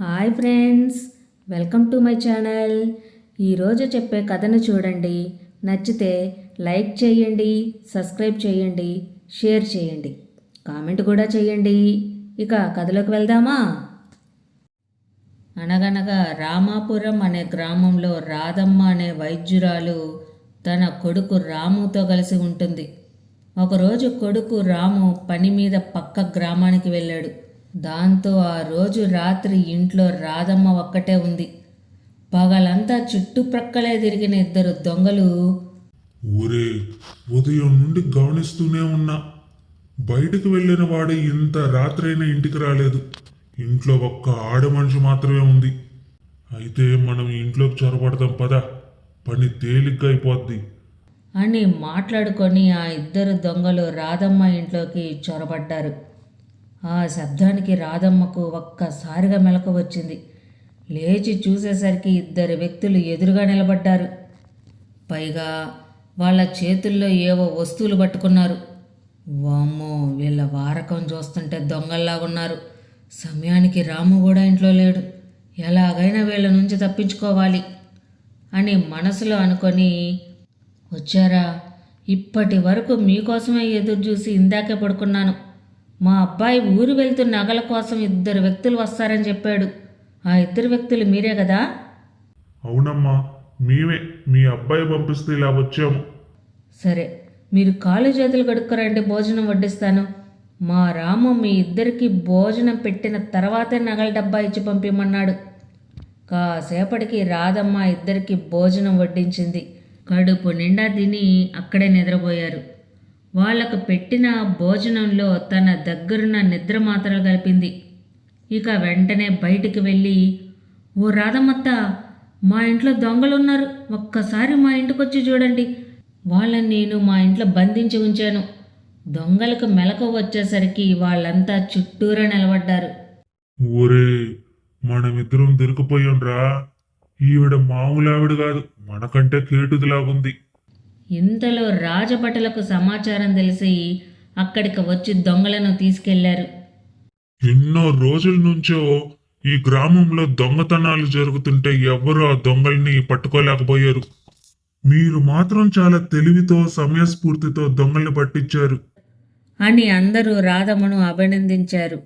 Hi friends welcome to my channel. ఈరోజు చెప్పే కథను చూడండి. నచ్చితే లైక్ చేయండి సబ్స్క్రైబ్ చేయండి షేర్ చేయండి. కామెంట్ కూడా చేయండి. ఇక కథలోకి వెళ్దామా? అనగనగా రామాపురం అనే గ్రామంలో రాధమ్మ అనే వైద్యురాలు తన కొడుకు రాముతో కలిసి ఉంటుంది. ఒకరోజు కొడుకు రాము పని మీద పక్క గ్రామానికి వెళ్ళాడు. దాంతో ఆ రోజు రాత్రి ఇంట్లో రాధమ్మ ఒక్కటే ఉంది. పగలంతా చుట్టుప్రక్కలే తిరిగిన ఇద్దరు దొంగలు. ఊరే ఉదయం నుండి గమనిస్తూనే ఉన్నా. బయటకు వెళ్ళిన వాడు ఇంత రాత్రైనా ఇంటికి రాలేదు. ఇంట్లో ఒక్క ఆడ మనిషి మాత్రమే ఉంది. అయితే మనం ఇంట్లోకి చొరబడదాం పద. పని తేలిగ్గా అయిపోద్ది. అని మాట్లాడుకొని ఆ ఇద్దరు దొంగలు రాధమ్మ ఇంట్లోకి చొరబడ్డారు. ఆ శబ్దానికి రాధమ్మకు ఒక్కసారిగా మెలకు వచ్చింది. లేచి చూసేసరికి ఇద్దరు వ్యక్తులు ఎదురుగా నిలబడ్డారు. పైగా వాళ్ళ చేతుల్లో ఏవో వస్తువులు పట్టుకున్నారు. వామ్మో వీళ్ళ వారకం చూస్తుంటే దొంగల్లాగున్నారు సమయానికి రాము కూడా ఇంట్లో లేడు. ఎలాగైనా వీళ్ళ నుంచి తప్పించుకోవాలి అని మనసులో అనుకొని వచ్చారా? ఇప్పటి వరకు మీకోసమే ఎదురు చూసి ఇందాకే పడుకున్నాను. మా అబ్బాయి ఊరు వెళ్తూ నగల కోసం ఇద్దరు వ్యక్తులు వస్తారని చెప్పాడు. ఆ ఇద్దరు వ్యక్తులు మీరే కదా? అవునమ్మా మేమే. మీ అబ్బాయి పంపిస్తే ఇలా వచ్చాము. సరే మీరు కాలు చేతులు కడుక్కురండి భోజనం వడ్డిస్తాను. మా రాము మీ ఇద్దరికి భోజనం పెట్టిన తర్వాతే నగల డబ్బా ఇచ్చి పంపిమన్నాడు. కాసేపటికి రాధమ్మ ఇద్దరికి భోజనం వడ్డించింది. కడుపు నిండా తిని అక్కడే నిద్రపోయారు. వాళ్ళకు పెట్టిన భోజనంలో తన దగ్గరున్న నిద్ర మాత్రలు కలిపింది. ఇక వెంటనే బయటికి వెళ్ళి ఓ రాధమ్మత్త మా ఇంట్లో దొంగలున్నారు. ఒక్కసారి మా ఇంటికొచ్చి చూడండి. వాళ్ళని నేను మా ఇంట్లో బంధించి ఉంచాను. దొంగలకు మెలకు వచ్చేసరికి వాళ్ళంతా చుట్టూరా నిలబడ్డారు. ఊరే మనమిద్దరం దొరికిపోయాం రా ఈవిడ మామూలు ఆవిడ కాదు మనకంటే కేటుదిలాగుంది. ఇంతలో రాజభటులకు సమాచారం తెలిసి అక్కడికి వచ్చి దొంగలను తీసుకెళ్ళారు. ఎన్నో రోజుల నుంచో ఈ గ్రామంలో దొంగతనాలు జరుగుతుంటే ఎవరు ఆ దొంగల్ని పట్టుకోలేకపోయారు. మీరు మాత్రం చాలా తెలివితో సమయస్ఫూర్తితో దొంగల్ని పట్టించారు. అని అందరూ రాధమ్మను అభినందించారు.